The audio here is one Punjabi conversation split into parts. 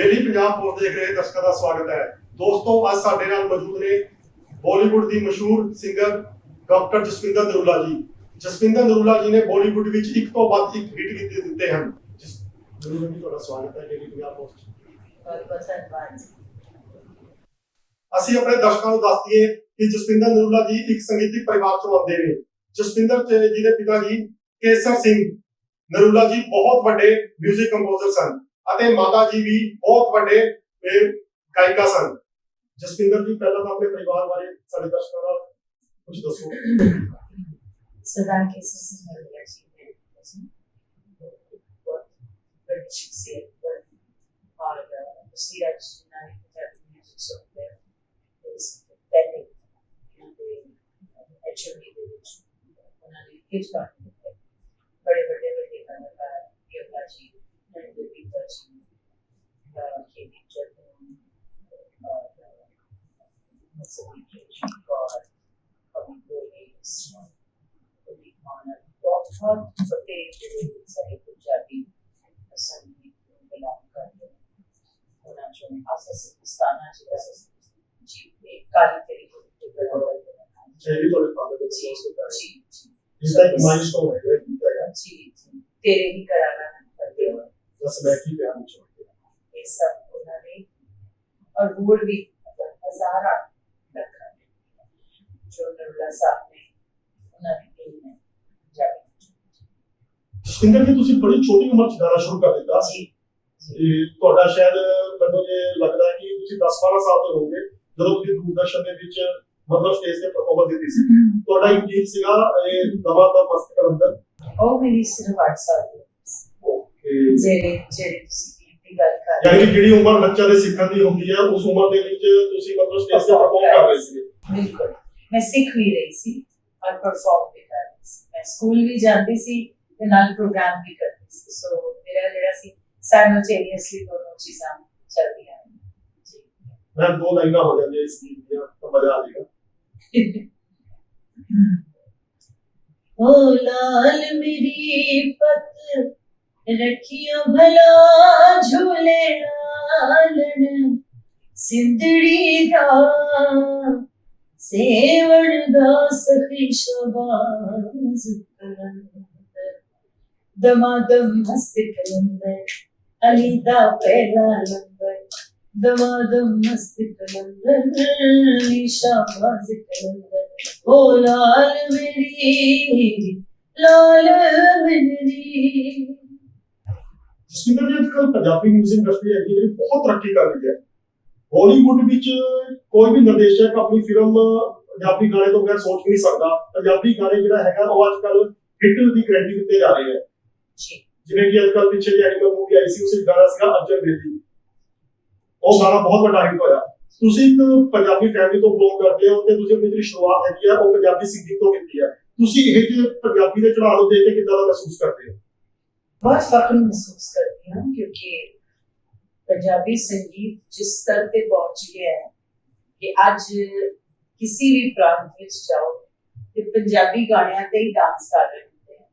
ਡੇਲੀ ਪੰਜਾਬ ਪੋਸਟ ਦੇਖ ਰਹੇ ਦਰਸ਼ਕਾਂ ਦਾ ਸਵਾਗਤ ਹੈ। ਦੋਸਤੋ ਅੱਜ ਸਾਡੇ ਨਾਲ ਮੌਜੂਦ ਨੇ ਬਾਲੀਵੁੱਡ ਦੀ ਮਸ਼ਹੂਰ ਸਿੰਗਰ ਡਾਕਟਰ ਜਸਵਿੰਦਰ ਨਰੂਲਾ ਜੀ। ਜਸਵਿੰਦਰ ਨਰੂਲਾ ਜੀ ਨੇ ਬਾਲੀਵੁੱਡ ਵਿੱਚ ਇੱਕ ਤੋਂ ਵੱਧ ਇੱਕ ਹਿੱਟ ਗੀਤ ਦਿੱਤੇ ਹਨ। ਜਿਸ ਨਰੂਲਾ ਜੀ ਤੁਹਾਡਾ ਸਵਾਗਤ ਹੈ ਡੇਲੀ ਪੰਜਾਬ ਪੋਸਟ ਬਹੁਤ ਬਹੁਤ ਧੰਨਵਾਦ ਅਸੀਂ ਆਪਣੇ ਦਰਸ਼ਕਾਂ ਨੂੰ ਦੱਸ ਦਈਏ ਕਿ ਜਸਵਿੰਦਰ ਨਰੂਲਾ ਜੀ ਇੱਕ ਸੰਗੀਤਿਕ ਪਰਿਵਾਰ ਤੋਂ ਆਉਂਦੇ ਨੇ। ਜਸਵਿੰਦਰ ਜੀ ਦੇ ਪਿਤਾ ਜੀ ਕੇਸਰ ਸਿੰਘ। ਨਰੂਲਾ ਜੀ ਬਹੁਤ ਵੱਡੇ 뮤직 ਕੰਪੋਜ਼ਰ ਸਨ ਅਤੇ ਮਾਤਾ ਜੀ ਵੀ ਬਹੁਤ ਵੱਡੇ ਗਾਇਕਾ ਸਨ। ਜਸਵਿੰਦਰ ਜੀ, ਪਹਿਲਾਂ ਤਾਂ ਆਪਣੇ ਪਰਿਵਾਰ ਬਾਰੇ ਸਾਡੇ ਦਰਸ਼ਕਾਂ ਨਾਲ ਕੁਝ ਦੱਸੋ। ਸਰਦਾਰ ਕੇਸਰ ਸਿੰਘ ਨਰੂਲਾ ਜੀ ਨੇ ਬਹੁਤ ਬੜੀ ਸ਼ਖਸੀਅਤ ਔਰ ਉਸੀ ਅੱਜ ਨਾਰੀ ਪੰਜਾਬੀ ਮਿਊਜ਼ਿਕ ਸੁਣਦੇ ਹਾਂ ਇਸ ਦੇ ਵਿੱਚ ਉਹਨਾਂ ਨੇ ਹਿੱਟ ਗਾਣੇ ਬੜੇ ਵੱਡੇ ਵੱਡੇ ਕਲਾਕਾਰ ਯੋਗਾ ਜੀ ਬਹੁਤ ਵੱਡੇ ਜਿਹੜੇ ਸਾਰੇ ਪੰਜਾਬੀ ਸੰਗੀਤ ਨੂੰ ਬਿਲੋਂਗ ਕਰਦੇ ਉਹਨਾਂ ਚੋਂ ਆਸਾ ਸਿਸਤਾਨਾ ਜੀ ਦਾ ਜੀ ਕਾਲੀ ਤੇਰੀ ਕੋਈ ਜੇ ਵੀ ਤੁਹਾਡੇ ਫਾਦਰ ਦੇ ਕੋਲ ਹੈ ਜੀ ਇਸ ਦਾ ਇੱਕ ਮਾਈਲਸਟੋਨ ਹੈ ਜੀ ਤੇਰੇ ਹੀ ਕਰਾਣਾ ਬਸ ਮੈਂ ਕੀ ਪਿਆਰ ਵਿੱਚ ਇਹ ਸਭ ਉਹਨਾਂ ਨੇ ਹੋਰ ਵੀ ਹਜ਼ਾਰਾਂ ਲੱਖਾਂ ਜੋ ਨਰੂਲਾ ਸਾਹਿਬ ਨੇ ਉਹਨਾਂ ਦੀ ਟੀਮ ਨੇ ਜਾਰੀ ਜਸਵਿੰਦਰ ਜੀ ਤੁਸੀਂ ਬੜੀ ਛੋਟੀ ਉਮਰ 'ਚ ਗਾਣਾ ਸ਼ੁਰੂ ਕਰ ਦਿੱਤਾ। ਜੀ। ਤੇ ਤੁਹਾਡਾ ਸ਼ਾਇਦ ਮੈਨੂੰ ਇਹ ਲੱਗਦਾ ਹੈ ਕਿ ਤੁਸੀਂ 10-12 ਸਾਲ ਦੇ ਹੋਵੋਗੇ ਜਦੋਂ ਤੁਸੀਂ ਦੂਰਦਰਸ਼ਨ ਦੇ ਵਿੱਚ ਮਤਲਬ ਸਟੇਜ ਤੇ ਪਰਫਾਰਮੈਂਸ ਦਿੱਤੀ ਸੀ। ਤੁਹਾਡਾ ਇੱਕ ਗੀਤ ਸੀਗਾ ਇਹ ਦਵਾ ਦਾ ਮਸਤ ਕਲੰਦਰ। ਉਹ ਮੇਰੀ ਸਿਰਫ 8 ਸਾਲ ਦੀ ਉਮਰ ਓਕੇ ਸੀ। ਜਿਹੜੇ ਜਿਹੜੇ ਤੁਸੀਂ ਗੀਤ ਦੀ ਗੱਲ ਕਰ ਰਹੇ ਯਾਨੀ ਕਿ ਜਿਹੜੀ ਉਮਰ ਬੱਚਾ ਦੇ ਸਿੱਖਣ ਦੀ ਹੁੰਦੀ ਹੈ ਉਸ ਉਮਰ ਦੇ ਵਿੱਚ ਤੁਸੀਂ ਮਤਲਬ ਸਟੇਜ ਤੇ ਪਰਫਾਰਮ ਕਰ ਰਹੇ ਸੀ ਹੋ। ਬਿਲਕੁਲ ਮੈਂ ਸਿੱਖ ਵੀ ਰਹੀ ਸੀ ਔਰ ਪਰਫਾਰਮ ਵੀ ਕਰ ਰਹੀ ਸੀ ਮੈਂ ਸਕੂਲ ਵੀ ਜਾਂਦੀ ਸੀ ਤੇ ਨਾਲ ਪ੍ਰੋਗਰਾਮ ਵੀ ਕਰਦੀ ਸੀ ਸੋ ਮੇਰਾ ਜਿਹੜਾ ਸੀ ਸਾਈਮਲਟੇਨੀਅਸਲੀ ਦੋਨੋਂ ਚੀਜ਼ਾਂ ਚੱਲਦੀਆਂ ਨੇ ਜੀ ਮੈਂ ਦੋ ਲਾਈਨਾਂ ਹੋ ਜਾਂਦੀਆਂ ਇਸ ਗੀਤ ਦੀਆਂ ਤਾਂ ਮਜ਼ਾ ਆ ਜਾਏਗਾ ओ लाल मेरी पत रखियो भला झूले लालन सिंदड़ी दा सेवण दा सखी शबाज कलंदर दमादम मस्त कलंदर अली दा पहला नंबर दमादम मस्त कलंदर शाबाज कलंदर ओ लाल मेरी लाल मेरी ਜਸਵਿੰਦਰ ਜੀ ਅੱਜਕੱਲ ਪੰਜਾਬੀ 뮤직 ਇੰਡਸਟਰੀ ਹੈਗੀ ਜਿਹੜੀ ਬਹੁਤ ਤਰੱਕੀ ਕਰ ਰਹੀ ਹੈ। ਬਾਲੀਵੁੱਡ ਵਿੱਚ ਕੋਈ ਵੀ ਨਿਰਦੇਸ਼ਕ ਆਪਣੀ ਫਿਲਮ ਪੰਜਾਬੀ ਗਾਣੇ ਤੋਂ ਬਗੈਰ ਸੋਚ ਨਹੀਂ ਸਕਦਾ। ਪੰਜਾਬੀ ਗਾਣੇ ਜਿਹੜਾ ਹੈਗਾ ਉਹ ਅੱਜਕੱਲ ਹਿੱਟ ਦੀ ਗਾਰੰਟੀ ਦਿੱਤੇ ਜਾ ਰਹੇ ਹੈ। ਜਿਵੇਂ ਕਿ ਅੱਜਕੱਲ ਪਿੱਛੇ ਜਿਹੀ ਐਨੀਮਲ ਮੂਵੀ ਆਈ ਸੀ ਉਸ ਗਾਣਾ ਸੀਗਾ ਅਰਜਨ ਬੇਦੀ। ਉਹ ਗਾਣਾ ਬਹੁਤ ਵੱਡਾ ਹਿੱਟ ਹੋਇਆ। ਤੁਸੀਂ ਇੱਕ ਪੰਜਾਬੀ ਫੈਮਿਲੀ ਤੋਂ ਬਿਲੋਂਗ ਕਰਦੇ ਹੋ ਤੇ ਤੁਸੀਂ ਆਪਣੀ ਜਿਹੜੀ ਸ਼ੁਰੂਆਤ ਹੈਗੀ ਆ ਉਹ ਪੰਜਾਬੀ ਸਿੰਗਿੰਗ ਤੋਂ ਕੀਤੀ ਹੈ ਤੁਸੀਂ ਇਹ ਜਿਹੇ ਪੰਜਾਬੀ ਦੇ ਚੜਾਅ ਨੂੰ ਦੇਖ ਕੇ ਕਿੱਦਾਂ ਦਾ ਮਹਿਸੂਸ ਕਰਦੇ ਹੋ? ਬਹੁਤ ਫਖਰ ਮਹਿਸੂਸ ਕਰਦੀ ਹਾਂ ਕਿਉਂਕਿ ਪੰਜਾਬੀ ਸੰਗੀਤ ਜਿਸ ਸਤਰ ਤੇ ਪਹੁੰਚ ਗਿਆ ਹੈ ਕਿ ਅੱਜ ਕਿਸੇ ਵੀ ਪ੍ਰਾਂਤ ਵਿੱਚ ਜਾਓ ਤੇ ਪੰਜਾਬੀ ਗਾਣਿਆਂ ਤੇ ਹੀ ਡਾਂਸ ਕਰ ਰਹੇ ਹੁੰਦੇ ਆ।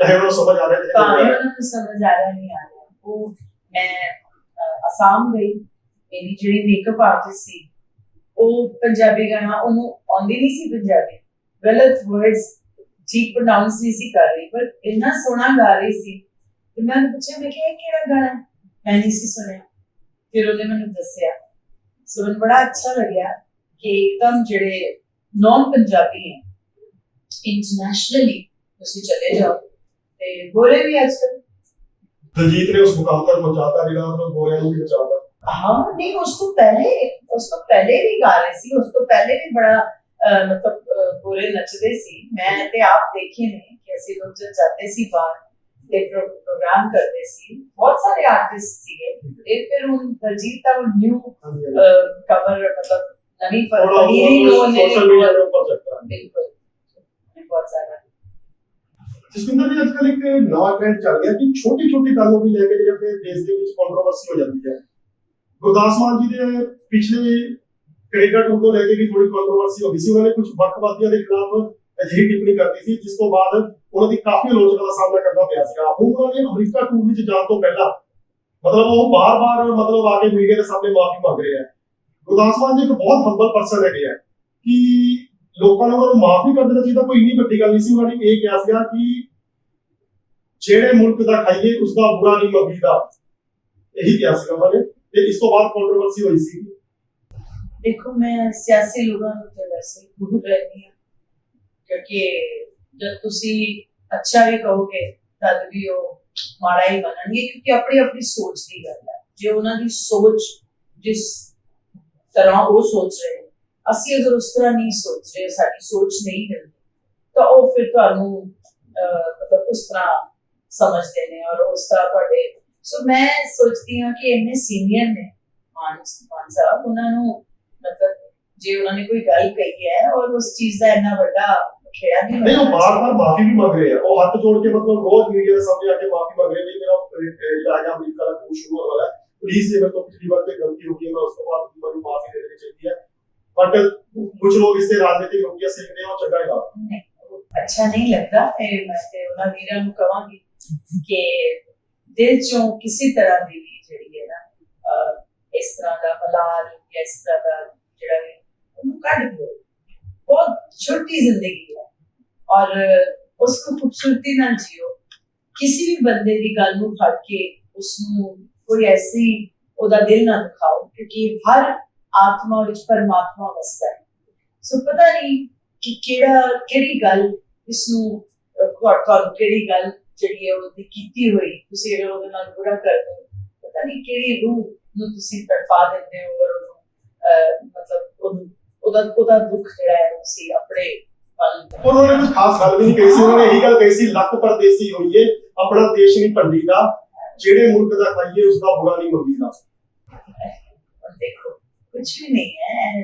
ਚਾਹੇ ਉਹ ਸਮਝ ਆ ਰਿਹਾ ਹੈ ਚਾਹੇ ਉਹਨਾਂ ਨੂੰ ਸਮਝ ਆ ਰਿਹਾ ਨਹੀਂ ਆ ਰਿਹਾ। ਉਹ ਮੈਂ ਅਸਾਮ ਗਈ ਮੇਰੀ ਜਿਹੜੀ ਮੇਕਅਪ ਆਰਟਿਸਟ ਸੀ ਉਹ ਪੰਜਾਬੀ ਗਾਣਾ ਉਹਨੂੰ ਆਉਂਦੀ ਨਹੀਂ ਸੀ ਪੰਜਾਬੀ। ਗਲਤ ਵਰਡਸ ਠੀਕ ਪ੍ਰੋਨਾਂਸ ਸੀ ਕਰ ਰਹੀ ਪਰ ਇੰਨਾ ਸੋਹਣਾ ਗਾ ਰਹੀ ਸੀ ਤੇ ਮੈਂ ਉਹਨੂੰ ਪੁੱਛਿਆ ਮੈਂ ਕਿਹਾ ਇਹ ਕਿਹੜਾ ਗਾਣਾ ਹੈ? ਮੈਂ ਨਹੀਂ ਸੀ ਸੁਣਿਆ। ਫਿਰ ਉਹਨੇ ਮੈਨੂੰ ਦੱਸਿਆ। ਸੋ ਮੈਨੂੰ ਬੜਾ ਅੱਛਾ ਲੱਗਿਆ ਕਿ ਇੱਕਦਮ ਜਿਹੜੇ ਨਾਨ ਪੰਜਾਬੀ ਹੈ ਇੰਟਰਨੈਸ਼ਨਲੀ ਤੁਸੀਂ ਚਲੇ ਜਾਓ। ਤੇ ਗੋਰੇ ਵੀ ਅੱਜਕੱਲ ਦਲਜੀਤ ਨੇ ਉਸ ਮੁਕਾਮ ਤੱਕ ਪਹੁੰਚਾਤਾ ਜਿਹੜਾ ਉਹਨਾਂ ਗੋਰਿਆਂ ਨੂੰ ਵੀ ਬਚਾਤਾ ਹਾਂ ਨਹੀਂ ਉਸ ਤੋਂ ਪਹਿਲੇ ਉਸ ਤੋਂ ਪਹਿਲੇ ਵੀ ਗਾ ਰਹੇ ਸੀ। ਉਸ ਤੋਂ ਪਹਿਲੇ ਵੀ ਬੜਾ ਅਹ, ਮਤਲਬ ਅਹ, ਗੋਰੇ ਨੱਚਦੇ ਸੀ। ਮੈਂ ਤੇ ਆਪ ਦੇਖੇ ਨੇ ਕਿ ਅਸੀਂ ਲੋਕ ਜਦ ਜਾਂਦੇ ਸੀ ਬਾਹਰ। ਤੇ ਪ੍ਰੋ- ਪ੍ਰੋਗਰਾਮ ਕਰਦੇ ਸੀ ਬਹੁਤ ਸਾਰੇ ਆਰਟਿਸਟ ਸੀਗੇ ਇਹ ਫਿਰ ਹੁਣ ਦਲਜੀਤ ਦਾ ਨਿਊ ਕਵਰ ਮਤਲਬ ਨਵੀਂ ਪਨੀਰੀ ਨੂੰ ਉਹਨੇ ਸੋਸ਼ਲ ਮੀਡੀਆ ਦੇ ਉੱਪਰ ਚੱਕਾ ਬਿਲਕੁਲ ਬਹੁਤ ਸਾਰਾ ਜਸਵਿੰਦਰ ਜੀ ਅੱਜਕੱਲ ਇੱਕ ਨਵਾਂ ਟ੍ਰੈਂਡ ਚੱਲ ਗਿਆ ਕਿ ਛੋਟੀ ਛੋਟੀ ਗੱਲੋਂ ਵੀ ਲੈ ਕੇ ਜਿਹੜੇ ਆਪਣੇ ਦੇਸ਼ ਦੇ ਵਿੱਚ ਕੰਟਰੋਵਰਸੀ ਹੋ ਜਾਂਦੀ ਹੈ ਗੁਰਦਾਸ ਮਾਨ ਜੀ ਦੇ ਪਿਛਲੇ ਕੈਨੇਡਾ ਟੂਰ ਨੂੰ ਲੈ ਕੇ ਵੀ ਥੋੜੀ ਕੰਟਰੋਵਰਸੀ ਹੋ ਗਈ ਸੀ ਉਹਨਾਂ ਨੇ ਕੁਝ ਵੱਖਵਾਦੀਆਂ ਦੇ ਖਿਲਾਫ ਅਜਿਹੀ ਟਿੱਪਣੀ ਕਰਦੀ ਸੀ, ਜਿਸ ਤੋਂ ਬਾਅਦ ਉਹਨਾਂ ਦੀ ਕਾਫੀ ਆਲੋਚਨਾ ਦਾ ਸਾਹਮਣਾ ਕਰਨਾ ਪਿਆ ਸੀਗਾ। ਹੁਣ ਉਹਨਾਂ ਨੇ ਅਮਰੀਕਾ ਟੂਰ ਵਿੱਚ ਜਾਣ ਤੋਂ ਪਹਿਲਾਂ, ਮਤਲਬ ਉਹ ਬਾਰ-ਬਾਰ ਮਤਲਬ ਆ ਕੇ ਮੀਡੀਆ ਦੇ ਸਾਹਮਣੇ ਮਾਫੀ ਮੰਗ ਰਿਹਾ ਹੈ ਗੁਰਦਾਸਵਾਨ ਜੀ ਇੱਕ ਬਹੁਤ ਹੰਬਲ ਪਰਸਨ ਹੈਗੇ ਆ ਕਿ ਲੋਕਾਂ ਨੂੰ ਉਹਨਾਂ ਨੂੰ ਮਾਫੀ ਕਰ ਦੇਣਾ ਚਾਹੀਦਾ ਕੋਈ ਇੰਨੀ ਵੱਡੀ ਗੱਲ ਨਹੀਂ ਸੀ। ਉਹਨਾਂ ਨੇ ਇਹ ਕਿਹਾ ਸੀਗਾ ਕਿ ਜਿਹੜੇ ਮੁਲਕ ਦਾ ਖਾਈਏ ਉਸ ਦਾ ਬੁਰਾ ਨਹੀਂ ਮੰਗੀਦਾ ਇਹੀ ਕਿਹਾ ਸੀਗਾ ਉਹਨਾਂ ਨੇ। ਤੇ ਇਸ ਤੋਂ ਬਾਅਦ ਕੰਟਰੋਵਰਸੀ ਹੋਈ ਸੀ ਦੇਖੋ, ਮੈਂ ਸਿਆਸੀ ਲੋਕਾਂ ਨੂੰ ਤੇ ਵੈਸੇ ਬਹੁਤ ਰਹਿੰਦੀ ਹਾਂ ਕਿਉਂਕਿ ਜਦ ਤੁਸੀਂ ਅੱਛਾ ਵੀ ਕਹੋਗੇ, ਤਦ ਵੀ ਉਹ ਮਾੜਾ ਹੀ ਬਣਨਗੇ, ਕਿਉਂਕਿ ਆਪਣੀ ਆਪਣੀ ਸੋਚ ਦੀ ਗੱਲ ਹੈ। ਜੇ ਉਹਨਾਂ ਦੀ ਸੋਚ ਜਿਸ ਤਰ੍ਹਾਂ ਉਹ ਸੋਚ ਰਹੇ, ਅਸੀਂ ਅਗਰ ਉਸ ਤਰ੍ਹਾਂ ਨਹੀਂ ਸੋਚ ਰਹੇ, ਸਾਡੀ ਸੋਚ ਨਹੀਂ ਮਿਲਦੀ, ਤਾਂ ਉਹ ਫਿਰ ਤੁਹਾਨੂੰ ਮਤਲਬ ਉਸ ਤਰ੍ਹਾਂ ਸਮਝਦੇ ਨੇ ਔਰ ਉਸ ਤਰ੍ਹਾਂ ਤੁਹਾਡੇ ਸੋ ਮੈਂ ਸੋਚਦੀ ਹਾਂ ਕਿ ਇੰਨੇ ਸੀਨੀਅਰ ਨੇ ਮਾਨ ਮਾਨ ਸਾਹਿਬ, ਉਹਨਾਂ ਨੂੰ ਮਤਲਬ ਜੇ ਉਹਨਾਂ ਨੇ ਕੋਈ ਗੱਲ ਕਹੀ ਹੈ ਔਰ ਉਸ ਚੀਜ਼ ਦਾ ਇੰਨਾ ਵੱਡਾ ਖੇੜਾ ਨਹੀਂ ਨਹੀਂ ਉਹ ਬਾਰ-ਬਾਰ ਮਾਫੀ ਵੀ ਮੰਗ ਰਹੇ ਆ। ਉਹ ਹੱਥ ਜੋੜ ਕੇ ਮਤਲਬ ਰੋਜ਼ ਮੀਡੀਆ ਦੇ ਸਾਹਮਣੇ ਆ ਕੇ ਮਾਫੀ ਮੰਗ ਰਹੇ ਨੇ ਮੇਰਾ ਹੈਗਾ ਅਮਰੀਕਾ ਦਾ ਕੋਰਸ ਸ਼ੁਰੂ ਹੋਣ ਵਾਲਾ ਹੈ। ਪਲੀਜ਼ ਜੇ ਮੇਰੇ ਤੋਂ ਪਿਛਲੀ ਵਾਰ ਤੇ ਗਲਤੀ ਹੋ ਗਈ ਹੈ ਮੈਂ ਉਸ ਤੋਂ ਬਾਅਦ ਮੈਨੂੰ ਮਾਫੀ ਦੇ ਦੇਣੀ ਚਾਹੀਦੀ ਹੈ। ਬਟ ਕੁਝ ਲੋਕ ਇਸ ਤੇ ਰਾਜਨੀਤਿਕ ਰੋਕੀਆਂ ਸਿੱਖਦੇ ਆ ਉਹ ਚੰਗਾ ਹੀ ਲੱਗਦਾ। ਨਹੀਂ, ਅੱਛਾ ਨਹੀਂ ਲੱਗਦਾ। ਇਹ ਮੈਂ ਤੇ ਉਹਨਾਂ ਵੀਰਾਂ ਨੂੰ ਕਵਾਂਗੀ ਕਿ ਦਿਲ ਚੋਂ ਕਿਸੇ ਤਰ੍ਹਾਂ ਦੀ ਜਿਹੜੀ ਹੈ ਨਾ ਇਸ ਤਰ੍ਹਾਂ ਦਾ ਮਲਾਲ ਜਾਂ ਇਸ ਤਰ੍ਹਾਂ ਦਾ ਜਿਹੜਾ ਵੀ ਉਹਨੂੰ ਕੱਢ ਦਿਓ। ਬਹੁਤ ਛੋਟੀ ਜ਼ਿੰਦਗੀ ਹੈ। ਔਰ ਉਸ ਨੂੰ ਖੂਬਸੂਰਤੀ ਨਾਲ ਜੀਓ। ਕਿਸੇ ਵੀ ਬੰਦੇ ਦੀ ਗੱਲ ਨੂੰ ਫੜ ਕੇ ਉਸ ਨੂੰ ਕੋਈ ਐਸੀ ਉਹਦਾ ਦਿਲ ਨਾ ਦਿਖਾਓ ਕਿਉਂਕਿ ਹਰ ਆਤਮਾ ਵਿੱਚ ਪਰਮਾਤਮਾ ਵਸਦਾ ਹੈ। ਸੋ ਪਤਾ ਨਹੀਂ ਕਿ ਕਿਹੜਾ ਕਿਹੜੀ ਗੱਲ ਇਸ ਨੂੰ ਕਿਹੜੀ ਗੱਲ ਜਿਹੜੀ ਹੈ ਉਹਦੀ ਕੀਤੀ ਹੋਈ ਤੁਸੀਂ ਅਗਰ ਉਹਦੇ ਨਾਲ ਬੁਰਾ ਕਰਦੇ ਹੋ ਪਤਾ ਨਹੀਂ ਕਿਹੜੀ ਰੂਹ ਨੂੰ ਤੁਸੀਂ ਤੜਫਾ ਦਿੰਦੇ ਹੋ ਔਰ ਉਹਨੂੰ ਅਹ, ਮਤਲਬ ਉਹਨੂੰ ਉਹਦਾ ਉਹਦਾ ਦੁੱਖ ਜਿਹੜਾ ਹੈ ਤੁਸੀਂ ਆਪਣੇ ਔਰ ਉਹਨੇ ਕੁਝ ਖਾਸ ਗੱਲ ਵੀ ਨਹੀਂ ਕਹੀ ਸੀ, ਉਹਨੇ ਇਹੀ ਗੱਲ ਕਹੀ ਸੀ ਲੱਖ ਪਰਦੇਸੀ ਹੋਈਏ, ਆਪਣਾ ਦੇਸ਼ ਨਹੀਂ ਭੰਡੀ ਦਾ ਜਿਹੜੇ ਮੁਲਕ ਦਾ ਖਾਈਏ ਉਸ ਦਾ ਬੁਰਾ ਨਹੀਂ ਮੰਗੀ ਦਾ ਦੇਖੋ ਕੁਝ ਵੀ ਨਹੀਂ ਹੈ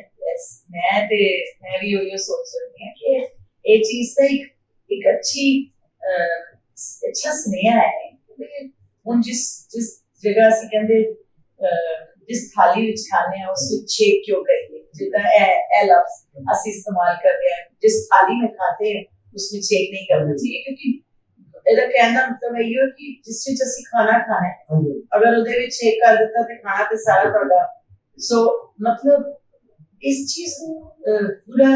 ਮੈਂ ਤੇ, ਮੈਂ ਵੀ ਉਹ ਸੋਚ ਰਹੀ ਹਾਂ ਕਿ ਇਹ ਚੀਜ਼ ਤਾਂ ਇੱਕ ਇੱਕ ਅੱਛੀ ਅੱਛਾ ਸੁਨੇਹਾ ਹੈ ਹੁਣ ਜਿਸ ਜਿਸ ਜਗ੍ਹਾ ਅਸੀਂ ਕਹਿੰਦੇ ਜਿਸ ਥਾਲੀ ਵਿੱਚ ਖਾਣੇ ਆ ਉਸ ਵਿੱਚ ਛੇਕ ਕਿਉਂ ਕਰੀਏ? ਜਿੱਦਾਂ ਇਹ ਇਹ ਲਫ਼ਜ਼ ਅਸੀਂ ਇਸਤੇਮਾਲ ਕਰਦੇ ਆ ਜਿਸ ਥਾਲੀ ਵਿੱਚ ਖਾਤੇ ਹਾਂ ਉਸ ਵਿੱਚ ਛੇਕ ਨਹੀਂ ਕਰਨਾ ਚਾਹੀਏ ਕਿਉਂਕਿ ਇਹਦਾ ਕਹਿਣ ਦਾ ਮਤਲਬ ਇਹ ਹੈ ਕਿ ਜਿਸ ਵਿੱਚ ਅਸੀਂ ਖਾਣਾ ਖਾਣਾ ਹੈ ਅਗਰ ਉਹਦੇ ਵਿੱਚ ਛੇਕ ਕਰ ਦਿੱਤਾ ਤੇ ਖਾਣਾ ਤੇ ਸਾਰਾ ਤੁਹਾਡਾ। ਸੋ ਮਤਲਬ ਇਸ ਚੀਜ਼ ਨੂੰ ਪੂਰਾ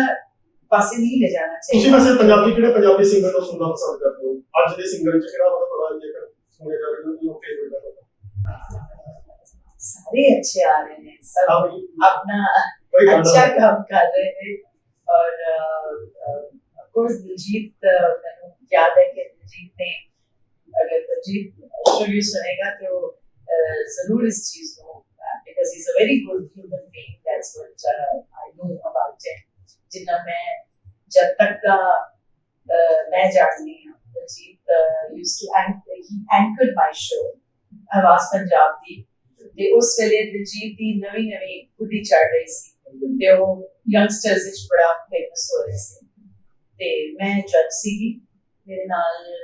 ਪਾਸੇ ਨਹੀਂ ਲੈ ਜਾਣਾ ਚਾਹੀਦਾ। ਤੁਸੀਂ ਵੈਸੇ ਪੰਜਾਬੀ ਕਿਹੜੇ ਪੰਜਾਬੀ ਸਿੰਗਰ ਨੂੰ ਸੁਣਨਾ ਪਸੰਦ ਕਰਦੇ ਹੋ? ਅੱਜ ਦੇ ਸਿੰਗਰ ਵਿੱਚ ਕਿਹੜਾ ਮਤਲਬ ਤੁਹਾਡਾ ਜੇਕਰ ਸੁਣੇ ਜਾਵੇ ਤਾਂ ਉਹ ਫੇਵਰਿਟ ਹੈ सारे अच्छे आ रहे हैं सब अपना अच्छा काम कर रहे हैं और ऑफ कोर्स दिलजीत मैंने याद है कि दिलजीत ने अगर दिलजीत इंटरव्यू सुनेगा तो जरूर इस चीज को because is a very good human being that's what I know about him जितना मैं जब तक का मैं जानती हूं Diljit used to anchor my show Awaaz Punjab Di ਤੇ ਉਸ ਵੇਲੇ ਦਿਲਜੀਤ ਦੀ ਨਵੀਂ ਨਵੀਂ ਕੁੜੀ ਚੜ ਰਹੀ ਸੀ ਤੇ ਉਹ ਯੰਗਸਟਰਸ ਵਿੱਚ ਬੜਾ ਫੇਮਸ ਹੋ ਰਹੇ ਸੀ। ਤੇ ਮੈਂ ਜੱਜ ਸੀਗੀ। ਮੇਰੇ ਨਾਲ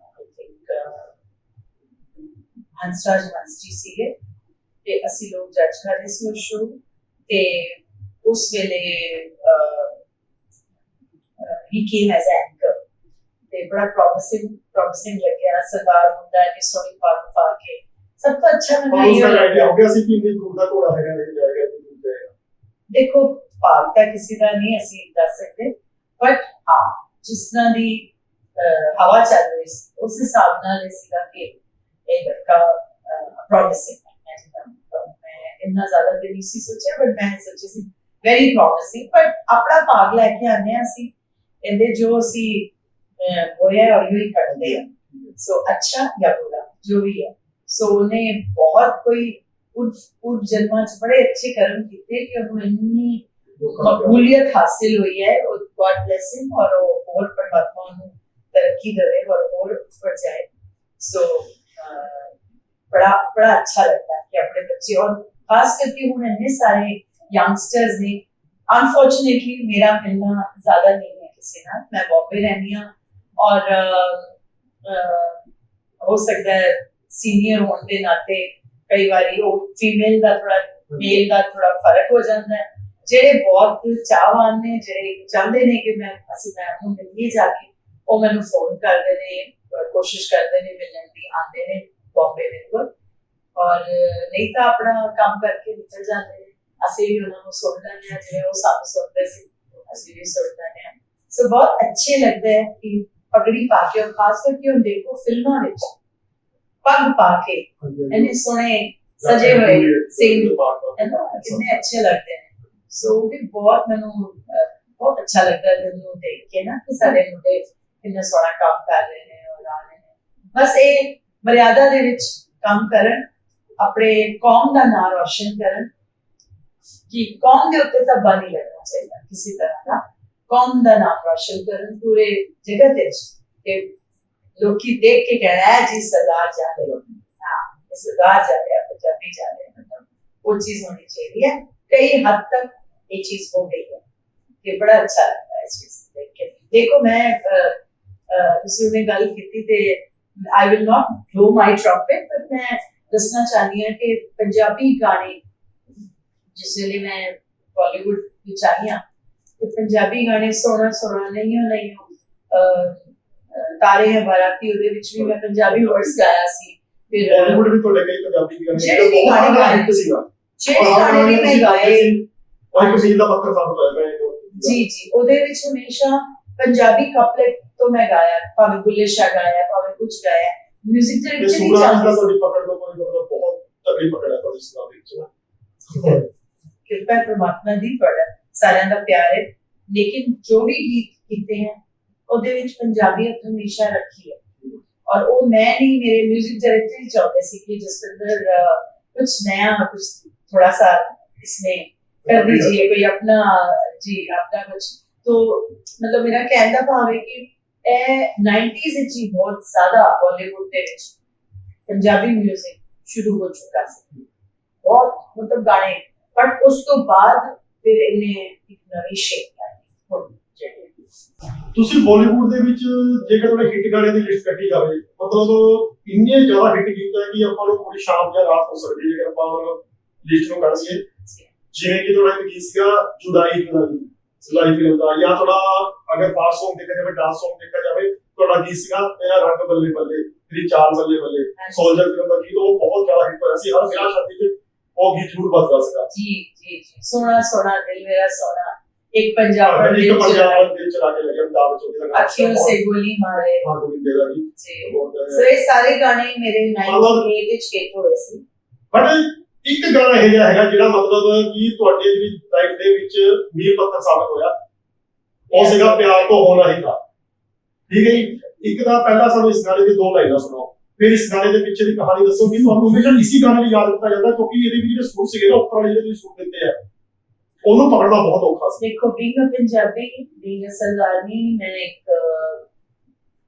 ਆਈ ਥਿੰਕ ਹੰਸਰਾਜ ਹੰਸਜੀ ਸੀਗੇ। ਤੇ ਅਸੀਂ ਲੋਕ ਜੱਜ ਕਰ ਰਹੇ ਸੀ ਉਸ ਸ਼ੋਅ ਤੇ ਉਸ ਵੇਲੇ ਹੀ ਕੇਮ ਐਜ਼ ਐਂਕਰ ਤੇ ਬੜਾ ਪ੍ਰੋਮਿਸਿੰਗ ਪ੍ਰੋਮਿਸਿੰਗ ਲੱਗਿਆ। ਸਰਦਾਰ ਮੁੰਡਾ ਨੇ ਸੋਹਣੀ ਪੱਗ ਪਾ ਕੇ। ਸਭ ਤੋਂ ਅੱਛਾ ਮੈਨੂੰ ਪਰ ਉਸ ਇਹ ਦਾ ਆਈਡੀਆ ਲੱਗਿਆ ਹੋ ਗਿਆ ਸੀ ਕਿ ਇੰਨੀ ਦੂਰ ਦਾ ਘੋੜਾ ਹੈਗਾ ਨਹੀਂ ਜਾਏਗਾ ਇੰਨੀ ਦੂਰ ਜਾਏਗਾ ਦੇਖੋ ਭਾਗ ਤਾਂ ਕਿਸੇ ਦਾ ਨਹੀਂ ਅਸੀਂ ਦੱਸ ਸਕਦੇ ਬਟ ਹਾਂ ਜਿਸ ਤਰ੍ਹਾਂ ਦੀ ਅਹ, ਹਵਾ ਚੱਲ ਰਹੀ ਸੀ ਉਸ ਹਿਸਾਬ ਨਾਲ ਇਹ ਸੀਗਾ ਕਿ ਇਹ ਲੜਕਾ ਪ੍ਰੋਮਿਸਿੰਗ ਹੈ ਜਿੱਦਾਂ ਮਤਲਬ ਮੈਂ ਇੰਨਾ ਜ਼ਿਆਦਾ ਤੇ ਨਹੀਂ ਸੀ ਸੋਚਿਆ ਬਟ ਮੈਂ ਸੋਚਿਆ ਸੀ ਵੈਰੀ ਪ੍ਰੋਮਿਸਿੰਗ ਬਟ ਆਪਣਾ ਭਾਗ ਲੈ ਕੇ ਆਨੇ ਆ ਅਸੀਂ। ਇਹਦੇ ਜੋ ਅਸੀਂ ਅਹ, ਹੋਇਆ ਉਹ ਹੀ। ਕਰਦੇ ਆ ਸੋ ਅੱਛਾ ਜਾਂ ਬੁਰਾ ਜੋ ਵੀ ਹੈ। सो उन्हें बहुत कोई उठ उठ जन्मा बड़े अच्छे कर्म किए कि उनको इतनी मकबूलियत हासिल हुई है और गॉड ब्लेसिंग और वो और परमात्मा उन्हें तरक्की दे और और ऊपर जाए। सो बड़ा बड़ा अच्छा लगता है कि अपने बच्चे और खास करके उन इतने सारे यंगस्टर्स ने अनफॉर्चुनेटली मेरा मिलना ज़्यादा नहीं है किसी ना मैं बॉम्बे रहनी हूँ और आ, आ, हो सकता है ਸੀਨੀਅਰ ਹੋਣ ਦੇ ਨਾਤੇ ਕਈ ਵਾਰੀ ਉਹ ਫੀਮੇਲ ਦਾ ਥੋੜਾ ਮੇਲ ਦਾ ਥੋੜਾ ਫ਼ਰਕ ਹੋ ਜਾਂਦਾ ਹੈ। ਜਿਹੜੇ ਬਹੁਤ ਚਾਹਵਾਨ ਨੇ, ਜਿਹੜੇ ਚਾਹੁੰਦੇ ਨੇ ਕਿ ਮੈਂ, ਅਸੀਂ ਮੈਂ ਨੂੰ ਮਿਲੀਏ ਜਾ ਕੇ, ਉਹ ਮੈਨੂੰ ਫੋਨ ਕਰਦੇ ਨੇ, ਕੋਸ਼ਿਸ਼ ਕਰਦੇ ਨੇ ਮਿਲਣ ਦੀ, ਆਉਂਦੇ ਨੇ ਬੰਬੇ ਮੇਰੇ ਕੋਲ। ਔਰ ਨਹੀਂ ਤਾਂ ਆਪਣਾ ਕੰਮ ਕਰਕੇ ਨਿਕਲ ਜਾਂਦੇ ਨੇ। ਅਸੀਂ ਵੀ ਉਹਨਾਂ ਨੂੰ ਸੁਣ ਲੈਂਦੇ ਹਾਂ, ਜਿਵੇਂ ਉਹ ਸਾਨੂੰ ਸੁਣਦੇ ਸੀ, ਅਸੀਂ ਵੀ ਸੁਣ ਲੈਂਦੇ ਹਾਂ। ਸੋ ਬਹੁਤ ਅੱਛੇ ਲੱਗਦਾ ਹੈ ਕਿ ਪਗੜੀ ਪਾ ਕੇ ਖਾਸ ਕਰਕੇ ਉਹ ਦੇਖੋ ਫਿਲਮਾਂ ਵਿੱਚ ਪੱਗ ਪਾ ਕੇ ਇੰਨੇ ਸੋਹਣੇ ਸਜੇ ਹੋਏ ਸਿੰਘ ਹੈ ਨਾ ਕਿੰਨੇ ਅੱਛੇ ਲੱਗਦੇ ਨੇ। ਸੋ ਉਹ ਵੀ ਬਹੁਤ ਮੈਨੂੰ ਬਹੁਤ ਅੱਛਾ ਲੱਗਦਾ ਮੈਨੂੰ ਦੇਖ ਕੇ ਨਾ ਕਿ ਸਾਡੇ ਮੁੰਡੇ ਕਿੰਨਾ ਸੋਹਣਾ ਕੰਮ ਕਰ ਰਹੇ ਨੇ ਔਰ ਆ ਰਹੇ ਨੇ। ਬਸ ਇਹ ਮਰਿਆਦਾ ਦੇ ਵਿੱਚ ਕੰਮ ਕਰਨ ਆਪਣੇ ਕੌਮ ਦਾ ਨਾਮ ਰੋਸ਼ਨ ਕਰਨ। ਕਿ ਕੌਮ ਦੇ ਉੱਤੇ ਤਾਂ ਨਹੀਂ ਲੱਗਣਾ ਚਾਹੀਦਾ ਕਿਸੇ ਤਰ੍ਹਾਂ ਦਾ। ਕੌਮ ਦਾ ਨਾਮ ਰੋਸ਼ਨ ਕਰਨ ਪੂਰੇ ਜਗਤ ਵਿੱਚ ਕਿ ਲੋਕੀ ਦੇਖ ਕੇ ਕਹਿਣਾ ਜੀ ਸਰਦਾਰ ਜਾਦੇ ਹੋ ਹਾਂ ਸਰਦਾਰ ਜਾਦੇ ਆ ਪੰਜਾਬੀ ਜਾਦੇ ਮਤਲਬ ਉਹ ਚੀਜ਼ ਹੋਣੀ ਚਾਹੀਦੀ ਹੈ। ਕਈ ਹੱਦ ਤੱਕ ਇਹ ਚੀਜ਼ ਹੋ ਗਈ ਹੈ ਕਿ ਬੜਾ ਅੱਛਾ ਲੱਗਦਾ ਹੈ ਇਸ ਚੀਜ਼ ਦੇਖ ਕੇ। ਦੇਖੋ, ਮੈਂ ਤੁਸੀਂ ਉਹਨੇ ਗੱਲ ਕੀਤੀ ਤੇ ਆਈ ਵਿਲ ਨਾਟ ਬਲੋ ਮਾਈ ਟਰੰਪਟ ਪਰ ਮੈਂ ਦੱਸਣਾ ਚਾਹਨੀ ਹਾਂ ਕਿ ਪੰਜਾਬੀ ਗਾਣੇ, ਜਿਸ ਵੇਲੇ ਮੈਂ ਬਾਲੀਵੁੱਡ ਵਿੱਚ ਆਈ ਹਾਂ, ਤੇ ਪੰਜਾਬੀ ਗਾਣੇ ਸੋਹਣਾ ਸੋਹਣਾ ਨਹੀਂ ਹੋ ਨਹੀਂ ਹੋ ਤਾਰੇ ਹੈ ਬਾਰਾਤੀ ਉਹਦੇ ਵਿੱਚ ਵੀ ਮੈਂ ਪੰਜਾਬੀ ਵਰਡਸ ਗਾਇਆ ਸੀ ਫਿਰ ਅ, ਬਾਲੀਵੁੱਡ ਵੀ ਤੁਹਾਡੇ ਕਈ ਪੰਜਾਬੀ ਗਾਣੇ ਜਿਹੜੇ ਵੀ ਗਾਣੇ ਗਾਏ ਹਿੱਟ ਸੀਗਾ ਜਿਹੜੇ ਗਾਣੇ ਵੀ ਮੈਂ ਗਾਏ ਉਹ ਇੱਕ ਮੀਲ ਦਾ ਪੱਥਰ ਸਾਬਤ ਹੋਇਆ ਮੈਂ ਇਹ ਜੀ ਜੀ ਉਹਦੇ ਵਿੱਚ ਹਮੇਸ਼ਾ ਪੰਜਾਬੀ ਕਪਲੇਟ ਤੋਂ ਮੈਂ ਗਾਇਆ ਭਾਵੇਂ ਬੁੱਲੇ ਸ਼ਾਹ ਗਾਇਆ ਭਾਵੇਂ ਕੁਝ ਗਾਇਆ 뮤직 ਤੇ ਡਾਇਰੈਕਟਰ ਨਹੀਂ ਸੂਰਾ ਦਾ ਚਾਹੁੰਦੀ ਤੁਹਾਡੀ ਪਕੜ ਦਾ ਕੋਈ ਮਤਲਬ ਬਹੁਤ ਤਗੜੀ ਪਕੜ ਹੈ ਤੁਹਾਡੀ ਸੁਣਾ ਦੇ ਵਿੱਚ ਨਾ ਕਿਰਪਾ ਹੈ ਪ੍ਰਮਾਤਮਾ ਦੀ ਬੜਾ ਸਾਰਿਆਂ ਦਾ ਪਿਆਰ ਹੈ ਲੇਕਿਨ ਜੋ ਵੀ ਗੀਤ ਕੀਤੇ हैं ਉਹਦੇ ਵਿੱਚ ਪੰਜਾਬੀਅਤ ਹਮੇਸ਼ਾ ਰੱਖੀ ਹੈ और वो मैं नहीं मेरे म्यूजिक डायरेक्टर ही चाहते थे कि जसविंदर अ, कुछ नया कुछ थोड़ा सा इसमें कर दीजिए कोई अपना जी अपना कुछ तो मतलब मेरा कहने ਦਾ ਭਾਵ ਹੈ ਕਿ ਇਹ 90s ਵਿੱਚ ਹੀ ਬਹੁਤ ਜ਼ਿਆਦਾ ਬਾਲੀਵੁੱਡ ਦੇ ਵਿੱਚ ਪੰਜਾਬੀ 뮤직 ਸ਼ੁਰੂ ਹੋ ਚੁੱਕਾ ਸੀ ਬਹੁਤ ਮਤਲਬ ਗਾਣੇ ਬਟ ਉਸ ਤੋਂ ਬਾਅਦ ਫਿਰ ਇਹਨੇ ਇੱਕ ਨਵੀਂ ਸ਼ੇਪ ਲਾਈ ਹੁਣ ਜਿਹੜੀ ਤੁਸੀਂ ਬਾਲੀਵੁੱਡ ਦੇ ਵਿੱਚ ਜੇਕਰ ਤੁਹਾਡੇ ਹਿੱਟ ਗਾਣਿਆਂ ਦੀ ਲਿਸਟ ਕੱਢੀ ਜਾਵੇ ਮਤਲਬ ਇੰਨੇ ਜ਼ਿਆਦਾ ਹਿੱਟ ਗੀਤ ਹੈ ਕਿ ਆਪਾਂ ਨੂੰ ਪੂਰੀ ਸ਼ਾਮ ਜਾਂ ਰਾਤ ਹੋ ਸਕਦੀ ਹੈ ਜੇਕਰ ਆਪਾਂ ਲਿਸਟ ਨੂੰ ਕੱਢ ਲਈਏ। ਜਿਵੇਂ ਕਿ ਤੁਹਾਡਾ ਇੱਕ ਗੀਤ ਸੀਗਾ ਜੁਦਾਈ ਜੁਦਾਈ ਜੁਦਾਈ ਫਿਲਮ ਦਾ ਜਾਂ ਤੁਹਾਡਾ ਅਗਰ ਫਾਸਟ Song ਦੇਖਿਆ ਜਾਵੇ ਡਾਂਸ Song ਦੇਖਿਆ ਜਾਵੇ ਤੁਹਾਡਾ ਗੀਤ ਸੀਗਾ ਤੇਰਾ ਰੰਗ ਬੱਲੇ ਬੱਲੇ ਤੇਰੀ ਚਾਲ ਬੱਲੇ ਬੱਲੇ ਸੋਲਜਰ ਫਿਲਮ ਦਾ ਗੀਤ ਉਹ ਬਹੁਤ ਜ਼ਿਆਦਾ ਹਿੱਟ ਹੋਇਆ ਸੀ। ਹਰ ਵਿਆਹ ਸ਼ਾਦੀ 'ਚ ਉਹ ਗੀਤ ਜ਼ਰੂਰ ਵੱਜਦਾ ਸੀਗਾ। ਜੀ ਜੀ ਜੀ। ਸੋਹਣਾ ਸੋਹਣਾ ਦਿਲ ਮੇਰਾ ਸੋਹਣਾ। ਇੱਕ ਪੰਜਾਬ ਹਾਂ, ਦੇ ਇੱਕ ਵਿੱਚ ਪੰਜਾਬ ਦੇ ਚਲਾ ਕੇ ਲੱਗਿਆ ਅਮਿਤਾਭ ਬੱਚਨ ਦਾ ਗਾਣਾ ਅੱਖੀਆਂ ਸੇ ਗੋਲੀ ਮਾਰੇ ਹਾਂ ਗੋविंदे ਦਾ ਗੀਤ ਜੀ ਬਹੁਤ ਸੋ ਇਹ ਸਾਰੇ ਗਾਣੇ ਮੇਰੇ 98 ਵਿੱਚ ਹਿੱਟ ਹੋਏ ਸੀ ਬਟ ਇੱਕ ਗਾਣਾ ਇਹ ਜਿਹਾ ਹੈਗਾ ਜਿਹੜਾ ਮਤਲਬ ਕਿ ਤੁਹਾਡੇ ਜਿਹੜੀ ਲਾਈਫ ਦੇ ਵਿੱਚ ਮੀਰ ਪੱਥਰ ਸਾਬਤ ਹੋਇਆ ਉਹ ਸੀਗਾ ਪਿਆਰ ਤੋਂ ਹੋਣਾ ਹੀ ਥਾ ਠੀਕ ਹੈ ਇੱਕ ਤਾਂ ਪਹਿਲਾਂ ਸਾਨੂੰ ਇਸ ਗਾਣੇ ਦੀ ਦੋ ਲਾਈਨਾਂ ਸੁਣਾਓ ਫਿਰ ਇਸ ਗਾਣੇ ਦੇ ਪਿੱਛੇ ਦੀ ਕਹਾਣੀ ਦੱਸੋ ਕਿ ਤੁਹਾਨੂੰ ਹਮੇਸ਼ਾ ਇਸੇ ਗਾਣੇ ਲਈ ਯਾਦ ਕੀਤਾ ਜਾਂਦਾ ਕਿਉਂਕਿ ਇਹਦੇ ਵਿੱਚ ਜਿਹੜੇ ਸੁਰ ਸੀਗੇ ਨਾ ਉੱਪਰ ਵਾਲੇ ਜਿਹੜੇ ਤੁਸੀਂ ਦਿੱਤੇ ਆ ਉਹਨੂੰ ਪਕੜਨਾ ਬਹੁਤ ਔਖਾ ਸੀ। ਦੇਖੋ being a Punjabi being a Sardarni ਮੈਂ ਇੱਕ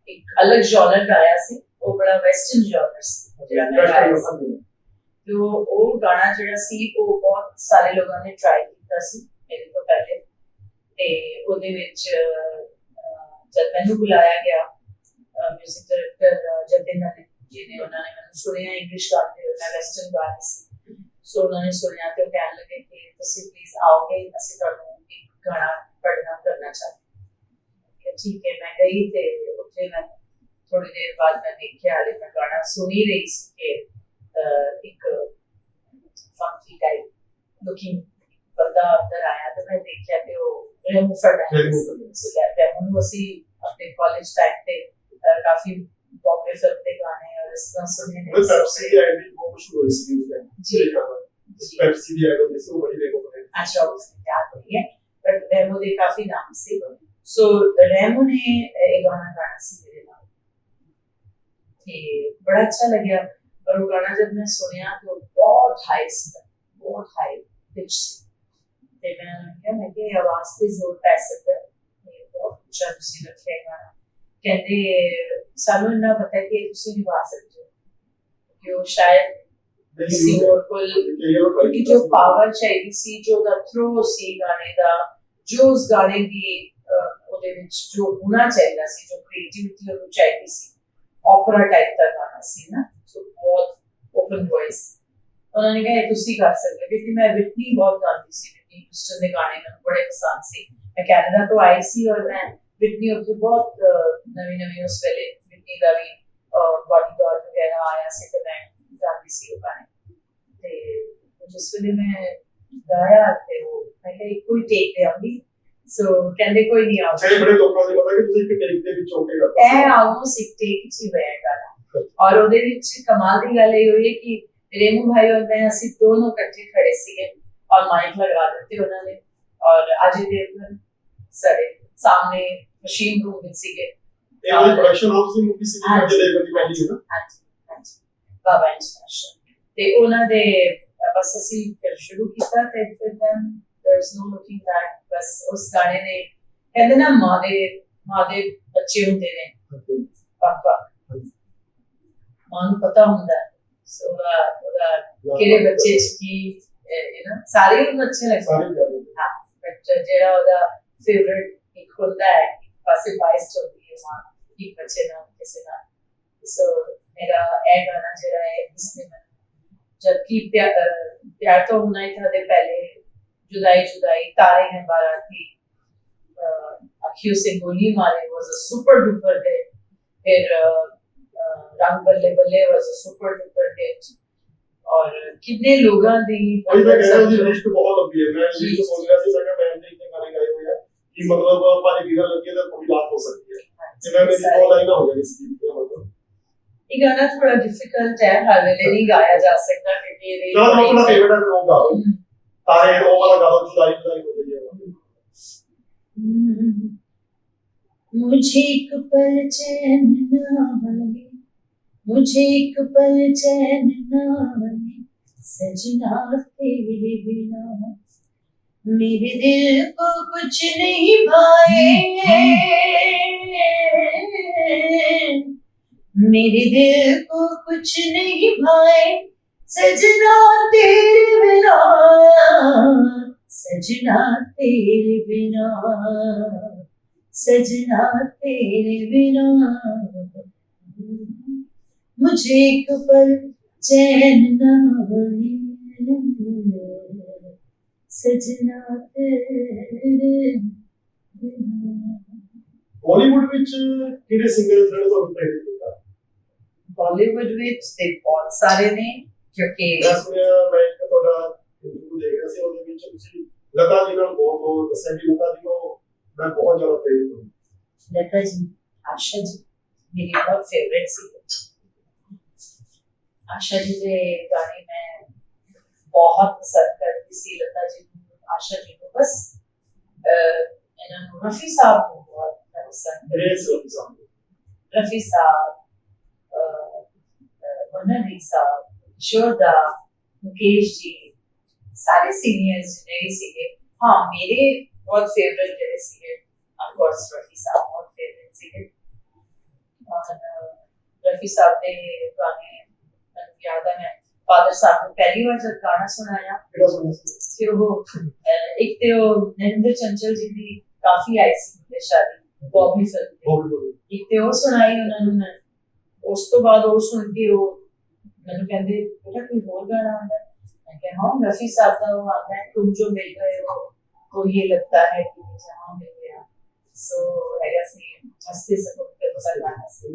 ਇੱਕ ਅਲੱਗ ਜਨਰ ਗਾਇਆ ਸੀ। ਉਹ ਬੜਾ ਵੈਸਟਰਨ ਜਨਰ ਸੀ ਜਿਹੜਾ ਮੈਂ ਗਾਇਆ ਸੀ। ਤੇ ਉਹ ਗਾਣਾ ਜਿਹੜਾ ਸੀ ਉਹ ਬਹੁਤ ਸਾਰੇ ਲੋਕਾਂ ਨੇ ਟਰਾਈ ਕੀਤਾ ਸੀ ਮੇਰੇ ਤੋਂ ਪਹਿਲੇ। ਤੇ ਉਹਦੇ ਵਿੱਚ ਜਦ ਮੈਨੂੰ ਬੁਲਾਇਆ ਗਿਆ ਮਿਊਜ਼ਿਕ ਡਾਇਰੈਕਟਰ ਜਤਿਨ ਨੇ ਜਿਹਨੇ ਉਹਨਾਂ ਨੇ ਮੈਨੂੰ ਸੁਣਿਆ ਇੰਗਲਿਸ਼ ਹੋਏ ਮੈਂ ਵੈਸਟਰਨ ਗਾ ਰਹੀ ਸੀ। ਸੋ ਉਹਨਾਂ ਨੇ ਸੁਣਿਆ ਤੇ ਉਹ ਕਹਿਣ ਲੱਗੇ ਕਿ ਤੁਸੀਂ ਪਲੀਜ਼ ਆਓਗੇ ਅਸੀਂ ਤੁਹਾਨੂੰ ਇੱਕ ਗਾਣਾ ਪੜ੍ਹਨਾ ਕਰਨਾ ਚਾਹੁੰਦੇ ਹਾਂ। ਠੀਕ ਹੈ ਮੈਂ ਗਈ ਤੇ ਉੱਥੇ ਮੈਂ ਥੋੜੀ ਦੇਰ ਬਾਅਦ ਮੈਂ ਦੇਖਿਆ ਹਲੇ ਮੈਂ ਗਾਣਾ ਸੁਣ ਰਹੀ ਸੀ ਕਿ ਇੱਕ ਫੰਕੀ ਟਾਈਪ ਲੁਕਿੰਗ ਬੰਦਾ ਅੰਦਰ ਆਇਆ ਤੇ ਮੈਂ ਦੇਖਿਆ ਕਿ ਉਹ ਰੈਮੂ ਫਰਨਾਂਡਸ ਸੀ। ਰੈਮੂ ਨੂੰ ਅਸੀਂ ਆਪਣੇ ਕਾਲਜ ਟਾਈਮ ਤੇ ਕਾਫੀ ਪੌਪੂਲਰ ਫਿਲਮ ਦੇ ਗਾਣੇ ਔਰ ਇਸ ਤਰ੍ਹਾਂ ਸੁਣੇ ਨੇ ਉਹ ਪੈਪਸੀ ਦੀ ਆਈਡੀ ਬਹੁਤ ਮਸ਼ਹੂਰ ਹੋਈ ਸੀ ਉਸ ਟਾਈਮ ਜੀ ਪੈਪਸੀ ਦੀ ਆਈਡੀ ਸੀ ਉਹ ਬੜੀ ਦੇਖੋ अच्छा उसने याद नहीं है बट रेमो दे काफी नाम से सो रेमो ने ये गाना गाना सी मेरे नाल ते बड़ा अच्छा लगा और वो गाना जब मैं सुनया तो बहुत हाई सी बहुत हाई पिच सी ते मैं क्या मैं कि आवाज ते जोर पै सकदा ये बहुत अच्छा ਤੁਸੀਂ ਰੱਖਿਆ ਗਾਣਾ ਕਹਿੰਦੇ ਸਾਨੂੰ ਇੰਨਾ ਪਤਾ ਹੈ ਕਿ ਤੁਸੀਂ ਸਕਦੇ ਹੋ। ਕਿ ਉਹ ਸ਼ਾਇਦ ਹੋਰ ਕੋਲ ਕਿਉਂਕਿ ਜੋ ਪਾਵਰ ਚਾਹੀਦੀ ਸੀ ਜੋ ਦਾ ਥਰੋ ਸੀ ਗਾਣੇ ਦਾ ਜੋ ਉਸ ਗਾਣੇ ਦੀ ਅਹ, ਉਹਦੇ ਵਿੱਚ ਜੋ ਹੋਣਾ ਚਾਹੀਦਾ ਸੀ ਜੋ ਕ੍ਰੀਏਟੀਵਿਟੀ ਉਹਨੂੰ ਚਾਹੀਦੀ ਸੀ ਓਪਰਾ ਟਾਈਪ ਦਾ ਗਾਣਾ ਸੀ ਨਾ ਸੋ ਬਹੁਤ ਓਪਨ ਵੌਇਸ ਉਹਨਾਂ ਨੇ ਕਿਹਾ ਤੁਸੀਂ ਕਰ ਸਕਦੇ ਕਿਉਂਕਿ ਮੈਂ ਵਿਟਨੀ ਬਹੁਤ ਗਾਉਂਦੀ ਸੀ ਵਿਟਨੀ ਹਿਊਸਟਨ ਦੇ ਗਾਣੇ ਮੈਨੂੰ ਬੜੇ ਪਸੰਦ ਸੀ। ਮੈਂ ਕੈਨੇਡਾ ਤੋਂ ਆਈ ਸੀ ਔਰ ਮੈਂ ਵਿਟਨੀ ਉੱਤੇ ਬਹੁਤ ਨਵੀਂ ਨਵੀਂ ਉਸ ਵੇਲੇ ਵਿਟਨੀ ਦਾ ਵੀ ਬਾਡੀਗਾਰਡ ਵਗੈਰਾ ਆਇਆ ਸੀ ਤੇ ਮੈਂ ਚਾਹੁੰਦੀ ਸੀ ਉਹ ਗਾਣੇ ਤੇ ਜਿਸ ਵੇਲੇ ਮੈਂ ਗਾਇਆ ਤੇ ਉਹ ਕਿਹਾ ਇੱਕੋ ਹੀ ਟੇਕ ਤੇ ਆਉਂਦੀ ਸੋ ਕਹਿੰਦੇ ਕੋਈ ਨਹੀਂ ਆਉਂਦਾ ਬੜੇ ਲੋਕਾਂ ਨੂੰ ਪਤਾ ਕਿ ਤੁਸੀਂ ਇੱਕ ਟੇਕ ਦੇ ਵਿੱਚ ਹੋ ਕੇ ਕਰਦੇ ਇਹ ਆਲਮੋਸਟ ਇੱਕ ਟੇਕ ਚ ਹੀ ਹੋਇਆ ਗਾਣਾ ਔਰ ਉਹਦੇ ਵਿੱਚ ਕਮਾਲ ਦੀ ਗੱਲ ਇਹ ਹੋਈ ਕਿ ਰੇਮੂ ਭਾਈ ਔਰ ਮੈਂ ਅਸੀਂ ਦੋਨੋਂ ਇਕੱਠੇ ਖੜੇ ਸੀਗੇ ਔਰ ਮਾਈਕ ਲਗਾ ਦਿੱਤੇ ਉਹਨਾਂ ਨੇ ਔਰ ਅਜੇ ਦੇਵਗਨ ਸਾਡੇ ਸਾਹਮਣੇ ਮਸ਼ੀਨ ਰੂਮ ਵਿੱਚ ਸੀਗੇ। ਇਹ ਵਾਲੀ ਪ੍ਰੋਡਕਸ਼ਨ ਹਾਊਸ ਦੀ ਮੂਵੀ ਸੀ। ਜਿਹੜੇ ਦੇ ਪਹਿਲੀ ਹੈ ਨਾ? ਹਾਂਜੀ ਬਾਬਾ ਇੰਟਰਨੈਸ਼ਨਲ ਤੇ ਉਹਨਾਂ ਦੇ ਬਸ ਅਸੀਂ ਫਿਰ ਸ਼ੁਰੂ ਕੀਤਾ ਤੇ ਫਿਰ then there's no looking back ਬਸ ਉਸ ਗਾਣੇ ਨੇ ਕਹਿੰਦੇ ਨਾ ਮਾਂ ਦੇ ਮਾਂ ਦੇ ਬੱਚੇ ਹੁੰਦੇ ਨੇ। ਪਾਪਾ। ਮਾਂ ਨੂੰ ਪਤਾ ਹੁੰਦਾ ਸੋ ਉਹਦਾ ਉਹਦਾ ਕਿਹੜੇ ਬੱਚੇ ਚ ਕੀ ਯੂ نو ਸਾਰੇ ਉਹਨੂੰ ਅੱਛੇ ਲੱਗਦੇ ਹਾਂ ਬੱਚਾ ਜਿਹੜਾ ਉਹਦਾ ਫੇਵਰਿਟ ਇੱਕ ਹੁੰਦਾ ਹੈ ਇੱਕ ਪਾਸੇ ਬਾਇਸ ਹੁੰਦੀ ਹੈ ਮਾਂ ਇੱਕ ਬੱਚੇ ਨਾਲ ਕਿਸੇ ਨਾਲ ਸੋ ਮੇਰਾ ਇਹ ਗਾਣਾ ਜਿਹੜਾ ਹੈ ਇਸਨੇ ਮੈਨੂੰ जबकि प्यार अ, प्यार तो होना ही था दे पहले जुदाई जुदाई तारे हैं बाराती अखियों से गोली मारे was a super duper hit फिर अ, अ, रंग बल्ले बल्ले was a super duper hit और कितने लोगों दी वही मैं कह रहा हूँ जी लिस्ट बहुत लंबी है मैं जी। कि मतलब पानी गिरा लगी है तो कोई बात हो सकती है। मैं मेरी दो लाइन हो जाए इसकी मतलब ये गाना थोड़ा डिफ़िकल्ट है हर वेले नहीं गाया जा सकता क्योंकि ये तो अपना फेवरेट है वो गा दो हम्म। तारे वो वाला गा दो जुदाई जुदाई हो जाएगी मुझे एक पल चैन न आए मुझे एक पल चैन न आए सजना तेरे बिना मेरे दिल को कुछ नहीं भाए मेरे दिल को कुछ नहीं भाए सजना तेरे बिना, सजना तेरे बिना, सजना तेरे बिना। मुझे एक पल चैन न आए ਸਜਣਾ ਤੇਰੇ ਬਾਲੀਵੁੱਡ ਵਿੱਚ ਕਿਹੜੇ ਸਿੰਗਰ ਜਿਹੜੇ ਤੁਹਾਨੂੰ ਪ੍ਰੇਰਿਤ ਕੀਤਾ ਬਾਲੀਵੁੱਡ ਵਿੱਚ ਤੇ ਬਹੁਤ ਸਾਰੇ ਨੇ ਕਿਉਂਕਿ ਦੱਸ ਮੈਂ ਇੱਕ ਤੁਹਾਡਾ ਇੰਟਰਵਿਊ ਦੇਖ ਰਿਹਾ ਸੀ ਉਹਦੇ ਵਿੱਚ ਤੁਸੀਂ ਲਤਾ ਜੀ ਨਾਲ ਬਹੁਤ ਬਹੁਤ ਦੱਸਿਆ ਕਿ ਲਤਾ ਜੀ ਨੂੰ ਮੈਂ ਬਹੁਤ ਜ਼ਿਆਦਾ ਪ੍ਰੇਰਿਤ ਹਾਂ ਲਤਾ ਜੀ ਆਸ਼ਾ ਜੀ ਮੇਰੀ ਬਹੁਤ ਫੇਵਰਿਟ ਸੀ। ਆਸ਼ਾ ਜੀ ਦੇ ਗਾਣੇ ਮੈਂ ਬਹੁਤ ਸਰਕਟ ਸੀ ਲਤਾ ਜੀ ਨੂੰ ਆਸ਼ਾ ਜੀ ਨੂੰ। ਬਸ ਇਹਨਾਂ ਨੂੰ ਰਫੀ ਸਾਹਿਬ ਨੂੰ ਬਹੁਤ ਪਸੰਦ ਰੇਸ ਰਫੀ ਸਾਹਿਬ ਰਫੀ ਸਾਹਿਬ ਮਨਨੀ ਸਾਹਿਬ ਸ਼ੋਰਦਾ ਮੁਕੇਸ਼ ਜੀ ਸਾਰੇ ਸੀਨੀਅਰਸ ਜਿਹੜੇ ਸੀਗੇ ਹਾਂ ਮੇਰੇ ਬਹੁਤ ਫੇਵਰਿਟ ਜਿਹੜੇ ਸੀਗੇ ਆਫ ਕੋਰਸ ਰਫੀ ਸਾਹਿਬ ਬਹੁਤ ਫੇਵਰਿਟ ਸੀਗੇ। ਔਰ ਰਫੀ ਸਾਹਿਬ ਦੇ ਗਾਣੇ ਮੈਨੂੰ ਯਾਦ ਆ ਮੈਂ ਫਾਦਰ ਸਾਹਿਬ ਨੂੰ ਪਹਿਲੀ ਵਾਰ ਜਦ ਗਾਣਾ ਸੁਣਾਇਆ ਕਿਹੜਾ ਸੁਣਿਆ ਸੀ? ਕਿ ਉਹ ਇੱਕ ਤੇ ਉਹ ਨਰਿੰਦਰ ਚੰਚਲ ਜੀ ਦੀ ਕਾਫੀ ਆਈ ਸੀ ਤੇ ਸ਼ਾਦੀ ਬੌਬੀ ਫਿਲਮ ਇੱਕ ਤੇ ਉਹ ਸੁਣਾਈ ਉਹਨਾਂ ਨੂੰ ਮੈਂ। ਉਸ ਤੋਂ ਬਾਅਦ ਉਹ ਸੁਣ ਕੇ ਉਹ ਮੈਨੂੰ ਕਹਿੰਦੇ ਬੇਟਾ ਕੋਈ ਹੋਰ ਗਾਣਾ ਆਉਂਦਾ? ਮੈਂ ਕਿਹਾ ਹਾਂ ਰਫੀ ਸਾਹਿਬ ਦਾ ਉਹ ਆਉਂਦਾ ਹੈ ਤੁਮ ਜੋ ਮਿਲ ਗਏ ਹੋ ਕੋ ਇਹ ਲੱਗਦਾ ਹੈ ਕਿ ਜਹਾਂ ਮਿਲ ਗਿਆ। ਸੋ ਆਈ ਐਸ ਨੇ ਹੱਸਦੇ ਸਪੋਰਟ से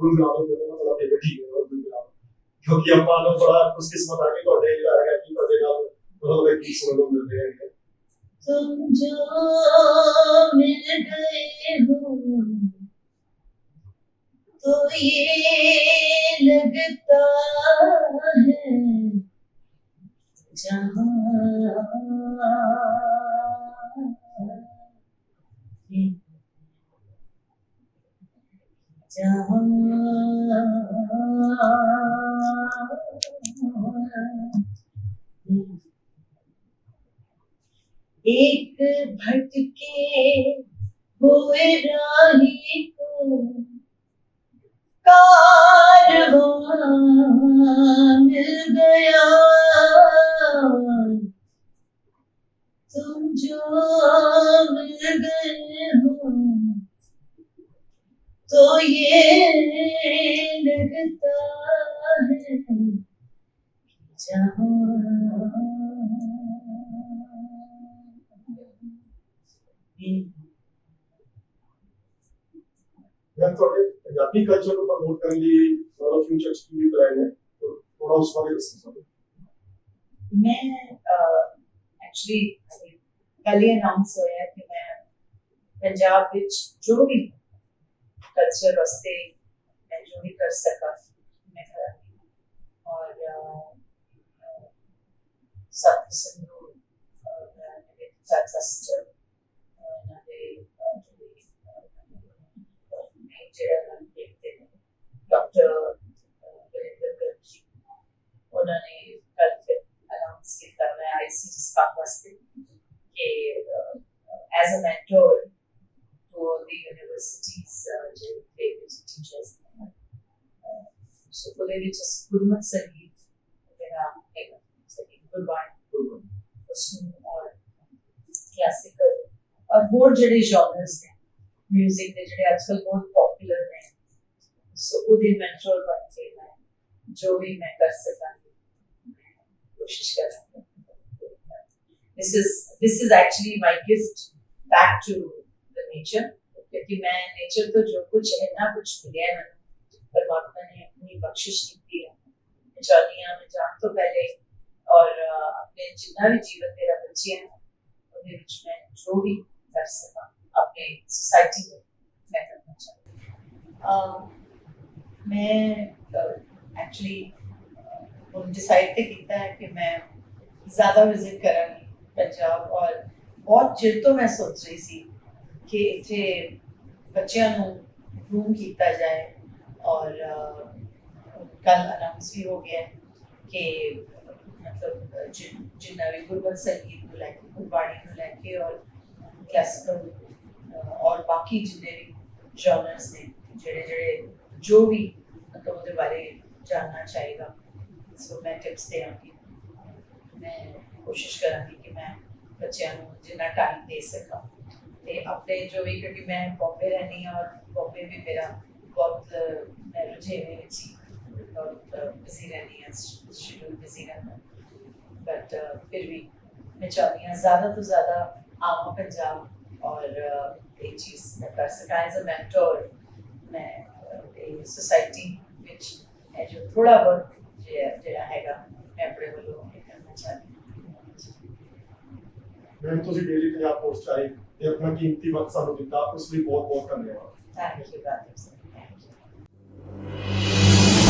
ਗੁਣਾ ਲੋ ਜਿਹੜਾ ਬੜਾ ਫੇਵਰਟ ਹੀ ਹੈ ਗੁਣਾ ਕਿਉਂਕਿ ਆਪਾਂ ਨੂੰ ਬੜਾ ਖੁਸ਼ਕਿਸਮਤ ਆ ਕਿ ਤੁਹਾਡੇ ਜਿਹੜਾ ਹੈਗਾ ਕਿ ਤੁਹਾਡੇ ਨਾਲ ਮਤਲਬ ਇੱਕ ਸੁਣਨ ਨੂੰ ਮਿਲ ਰਿਹਾ ਹੈ तुम जो मिल गए हो तो ये लगता है जहाँ जहाँ ਮੈਂ ਤੁਹਾਡੇ ਪੰਜਾਬੀ ਕਲਚਰ ਨੂੰ ਪ੍ਰਮੋਟ ਕਰਨ ਲਈ ਫਿਊਚਰ ਚ ਕੀ ਪਲਾਨ ਹੈ ਥੋੜਾ ਉਸ ਬਾਰੇ ਦੱਸੋ ਸਾਨੂੰ ਮੈਂ ਐਕਚੁਅਲੀ ਕੱਲ ਹੀ ਅਨਾਉਂਸ ਹੋਇਆ ਕਿ ਮੈਂ ਪੰਜਾਬ ਵਿੱਚ ਜੋ ਵੀ ਕਲਚਰ ਵਾਸਤੇ ਮੈਂ ਜੋ ਵੀ ਕਰ ਸਕਾਂ ਮੈਂ ਕਰਾਂਗੀ ਔਰ ਸਭ ਸੰਗੂ ਮੇਰੇ ਸਾਥ ਟਰਸਟ ਉਹਨਾਂ ਦੇ ਅਹ, ਜਿਹੜੇ, ਅਹ, ਦੇਖਦੇ ਨੇ ਡਾਕਟਰ ਵਰਿੰਦਰ ਗਰਗ ਉਹਨਾਂ ਨੇ ਕੱਲ ਫਿਰ ਅਨਾਉਂਸ ਕੀਤਾ ਮੈਂ ਆਈ ਸੀ ਵਾਸਤੇ ਕਿ as a mentor to the universities ਜਿਹੜੇ ਦੇ ਟੀਚਰਸ ਨੇ ਸੋ ਉਹਦੇ ਵਿੱਚ ਗੁਰਮਤ ਸੰਗੀਤ ਜਿਹੜਾ ਹੈਗਾ ਸੰਗੀਤ ਗੁਰਬਾਣੀ ਉਸਨੂੰ ਔਰ ਕਲਾਸਿਕਲ ਔਰ ਹੋਰ ਜਿਹੜੇ ਜਨਰਸ ਨੇ म्यूज़िक ने जो आजकल बहुत पॉपुलर है। सो ओह्दे मेंटर बन के मैं जो भी मैं कर सकां कोशिश कर रहा करां this is this is actually my gift back to the nature क्योंकि मैं नेचर तो जो कुछ है ना, कुछ मिले है परमात्मा ने अपनी बख्शिश की है चौलियाँ में जान तो पहले, और अपने जितना भी जीवन मेरा बचे हैं, उन्हें मैं जो भी कर सका। अपने सोसाइटी में मैं करना चाहती um, मैं एक्चुअली डिसाइड पे किया है कि मैं ज़्यादा विज़िट करूँगी पंजाब और बहुत चिर तो मैं सोच रही थी कि इतने बच्चों ग्रूम किया जाए और uh, कल अनाउंस भी हो गया कि मतलब जिन्ना भी गुरबंस गीत को लैके गुरबाणी को लैके और क्लासिकल ਗੁਰਬਾਣੀ ਨੂੰ ਲੈ ਕੇ ਔਰ ਕਲਾਸਿਕਲ ਬਾਕੀ ਜਿੰਨੇ ਵੀ ਜਨਰਸ ਜਿਹੜੇ ਜਿਹੜੇ ਜੋ ਵੀ ਮਤਲਬ ਉਹਦੇ ਬਾਰੇ ਜਾਨਣਾ ਚਾਹੇਗਾ ਸੋ ਮੈਂ ਟਿਪਸ ਦੇਵਾਂਗੀ। ਮੈਂ ਕੋਸ਼ਿਸ਼ ਕਰਾਂਗੀ ਕਿ ਮੈਂ ਬੱਚਿਆਂ ਨੂੰ ਜਿੰਨਾ ਟਾਈਮ ਦੇ ਸਕਾਂ। ਤੇ ਆਪਣੇ ਜੋ ਵੀ, ਕਿਉਂਕਿ ਮੈਂ ਬੰਬੇ ਰਹਿੰਦੀ ਹਾਂ ਔਰ ਬੰਬੇ ਵੀ ਮੇਰਾ ਬਹੁਤ, ਮੈਂ ਰੁਝੇਵੇਂ ਵਿੱਚ ਹੀ ਬਹੁਤ ਬਿਜ਼ੀ ਰਹਿੰਦੀ ਹਾਂ ਸ਼ਡਿਊਲ ਬਿਜ਼ੀ ਰਹਿੰਦਾ। ਬਟ ਫਿਰ ਵੀ ਮੈਂ ਚਾਹੁੰਦੀ ਹਾਂ ਜ਼ਿਆਦਾ ਤੋਂ ਜ਼ਿਆਦਾ ਆਵਾਂ ਪੰਜਾਬ ਔਰ ਅਹ, ਇਹ ਚੀਜ਼ ਮੈਂ ਕਰ ਸਕਾਂ ਐਜ਼ ਅ ਮੈਂਟਰ ਮੈਂ ਅਹ, ਇਹ ਸੋਸਾਇਟੀ ਵਿੱਚ ਇਹ ਜੋ ਥੋੜਾ ਬਹੁਤ ਜਿਹੜਾ ਜਿਹੜਾ ਹੈਗਾ ਮੈਂ ਆਪਣੇ ਵੱਲੋਂ ਇਹ ਕਰਨਾ ਚਾਹੁੰਦੀ ਹਾਂ ਮੈਂ ਤੁਸੀਂ ਡੇਲੀ ਪੰਜਾਬ ਪੋਸਟ ਆਏ ਤੇ ਆਪਣਾ ਕੀਮਤੀ ਵਕਤ ਸਾਨੂੰ ਦਿੱਤਾ ਉਸ ਲਈ ਬਹੁਤ ਬਹੁਤ ਧੰਨਵਾਦ ਥੈਂਕ ਯੂ ਰਾਜੇਸ਼